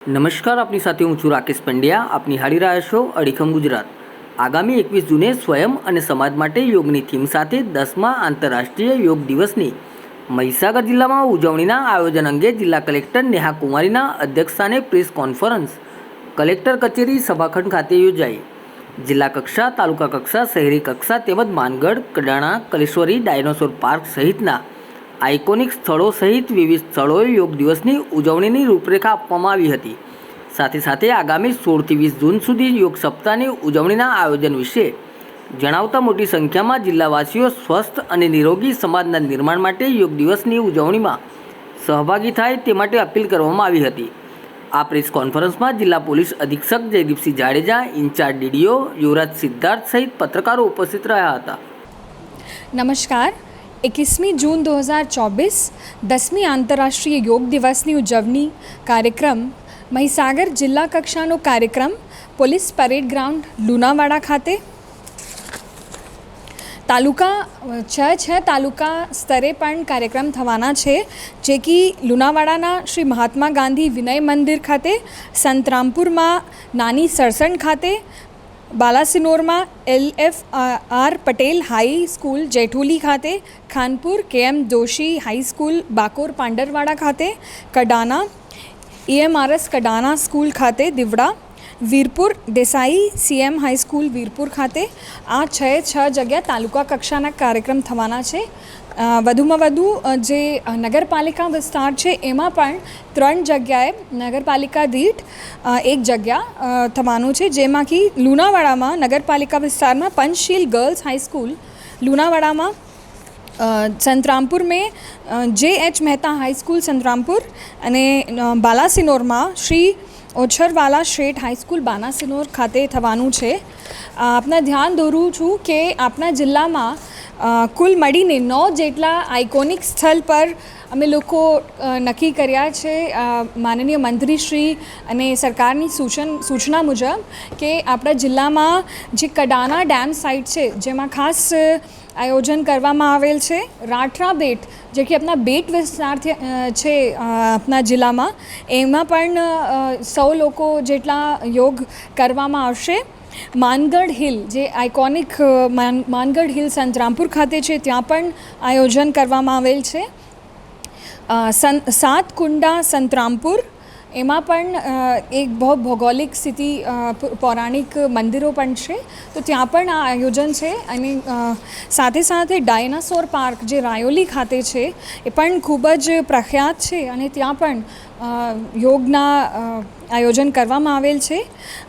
નમસ્કાર આપની સાથે હું છું રાકેશ પંડ્યા. આપ નિહાળી રહ્યા છો અડીખમ ગુજરાત. આગામી એકવીસ જૂને સ્વયં અને સમાજ માટે યોગની થીમ સાથે દસમા આંતરરાષ્ટ્રીય યોગ દિવસની મહીસાગર જિલ્લામાં ઉજવણીના આયોજન અંગે જિલ્લા કલેક્ટર નેહા કુમારીના અધ્યક્ષસ્થાને પ્રેસ કોન્ફરન્સ કલેક્ટર કચેરી સભાખંડ ખાતે યોજાઈ. જિલ્લા કક્ષા, તાલુકા કક્ષા, શહેરી કક્ષા તેમજ માનગઢ, કડાણા, કલેશ્વરી, ડાયનોસોર પાર્ક સહિતના આઇકોનિક સ્થળો સહિત વિવિધ સ્થળોએ યોગ દિવસની ઉજવણીની રૂપરેખા આપવામાં આવી હતી. સાથે સાથે આગામી સોળથી વીસ જૂન સુધી યોગ સપ્તાહની ઉજવણીના આયોજન વિશે જણાવતા મોટી સંખ્યામાં જિલ્લાવાસીઓ સ્વસ્થ અને નિરોગી સમાજના નિર્માણ માટે યોગ દિવસની ઉજવણીમાં સહભાગી થાય તે માટે અપીલ કરવામાં આવી હતી. આ પ્રેસ કોન્ફરન્સમાં જિલ્લા પોલીસ અધિક્ષક જયદીપસિંહ જાડેજા, ઇન્ચાર્જ ડીડીઓ યુવરાજ સિદ્ધાર્થ સહિત પત્રકારો ઉપસ્થિત રહ્યા હતા. નમસ્કાર. એકવીસમી જૂન દો હજાર ચોવીસ દસમી આંતરરાષ્ટ્રીય યોગ દિવસની ઉજવણી કાર્યક્રમ મહીસાગર જિલ્લા કક્ષાનો કાર્યક્રમ પોલીસ પરેડ ગ્રાઉન્ડ, લુણાવાડા ખાતે. તાલુકા છ છ તાલુકા સ્તરે પણ કાર્યક્રમ થવાના છે, જે કે લુણાવાડાના શ્રી મહાત્મા ગાંધી વિનય મંદિર ખાતે, સંતરામપુરમાં, નાની સરસણ ખાતે બાલાસિનોરમાં L F R Patel high school Jethuli ખાતે, Khanpur K M Joshi high school Bakor Pandarwada ખાતે કડાના ઈએમઆરએસ કડાના સ્કૂલ ખાતે Diwda, Virpur Desai CM high school Virpur ખાતે, આ છ છ જગ્યા તાલુકા કક્ષાના કાર્યક્રમ થવાના છે. વધુમાં વધુ જે નગરપાલિકા વિસ્તાર છે, એમાં પણ ત્રણ જગ્યાએ નગરપાલિકા દીઠ એક જગ્યા થવાનું છે, જેમાંથી લુણાવાડામાં, નગરપાલિકા વિસ્તારમાં પંચશીલ ગર્લ્સ હાઈસ્કૂલ લુણાવાડામાં સંતરામપુર મેં જે એચ મહેતા હાઈસ્કૂલ સંતરામપુર, અને બાલાસિનોરમાં શ્રી ઓછરવાલા શેઠ હાઈસ્કૂલ બાનાસિનોર ખાતે થવાનું છે. આપના ધ્યાન દોરું છું કે આપણા જિલ્લામાં કુલ મળીને નવ જેટલા આઇકોનિક સ્થળ પર અમે લોકો નક્કી કર્યા છે. માનનીય મંત્રીશ્રી અને સરકારની સૂચન, સૂચના મુજબ કે આપણા જિલ્લામાં જે કડાના ડેમ સાઇટ છે, જેમાં ખાસ આયોજન કરવામાં આવેલ છે. રાઠરા બેટ, જે કે આપણા બેટ વિસ્તારથી છે આપણા જિલ્લામાં, એમાં પણ સૌ લોકો જેટલા યોગ કરવામાં આવશે. માનગઢ હિલ, જે આઇકોનિક માન, માનગઢ હિલ સંતરામપુર ખાતે છે, ત્યાં પણ આયોજન કરવામાં આવેલ છે. સાત કુંડા સંતરામપુર એમાં પણ એક બહુ ભૌગોલિક સ્થિતિ પૌરાણિક મંદિરો પણ છે. તો ત્યાં પણ આ આયોજન છે. અને સાથે સાથે ડાયનાસોર પાર્ક જે રાયોલી ખાતે છે, એ પણ ખૂબ જ પ્રખ્યાત છે. અને ત્યાં પણ યોગના આયોજન કરવામાં આવેલ છે.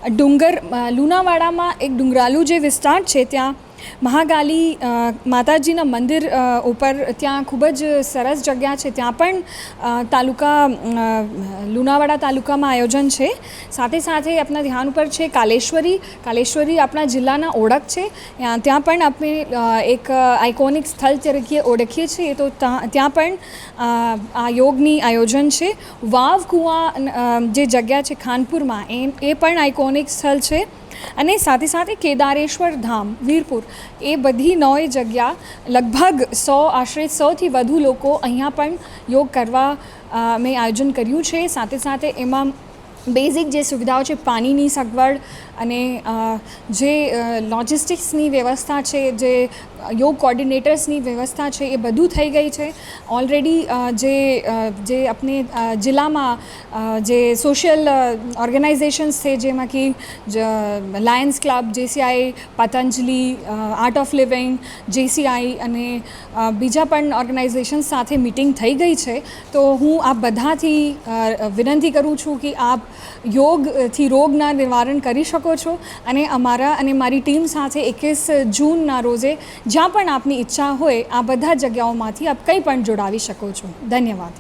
ડુંગર લુનાવાડામાં એક ડુંગરાલું જે વિસ્તાર છે, ત્યાં મહાકાલી માતાજીના મંદિર ઉપર ત્યાં ખૂબ જ સરસ જગ્યા છે. ત્યાં પણ તાલુકા લુણાવાડા તાલુકામાં આયોજન છે. સાથે સાથે આપણા ધ્યાન ઉપર છે કાલેશ્વરી. કાલેશ્વરી આપણા જિલ્લાના ઓળખ છે. ત્યાં પણ આપણે એક આઇકોનિક સ્થળ તરીકે ઓળખીએ છીએ. તો ત્યાં પણ આ યોગની આયોજન છે. વાવ કુવા જે જગ્યા છે ખાનપુરમાં, એ એ પણ આઇકોનિક સ્થળ છે. અને સાથે સાથે કેદારેશ્વર ધામ, વીરપુર, એ બધી નવે જગ્યા લગભગ સો, આશરે સોથી વધુ લોકો અહીંયા પણ યોગ કરવા મેં આયોજન કર્યું છે. સાથે સાથે એમાં બેઝિક જે સુવિધાઓ છે, પાણીની સગવડ અને જે લોજિસ્ટિક્સની વ્યવસ્થા છે, જે, યોગ કોર્ડિનેટર્સની વ્યવસ્થા છે, એ બધું થઈ ગઈ છે. ઓલરેડી જે જે આપણે જિલ્લામાં જે સોશિયલ ઓર્ગેનાઇઝેશન્સ છે, જેમાં કે lions club JCI Patanjali art of living JCI અને બીજા પણ ઓર્ગેનાઇઝેશન્સ સાથે મિટિંગ થઈ ગઈ છે. તો હું આ બધાથી વિનંતી કરું છું કે આપ યોગથી રોગના નિવારણ કરી શકો છો. અને અમારા અને મારી ટીમ સાથે એકવીસ જૂનના રોજે જ્યાં પણ આપની ઈચ્છા હોય, આ બધા જગ્યાઓમાંથી આપ કંઈ પણ જોડાવી શકો છો. ધન્યવાદ.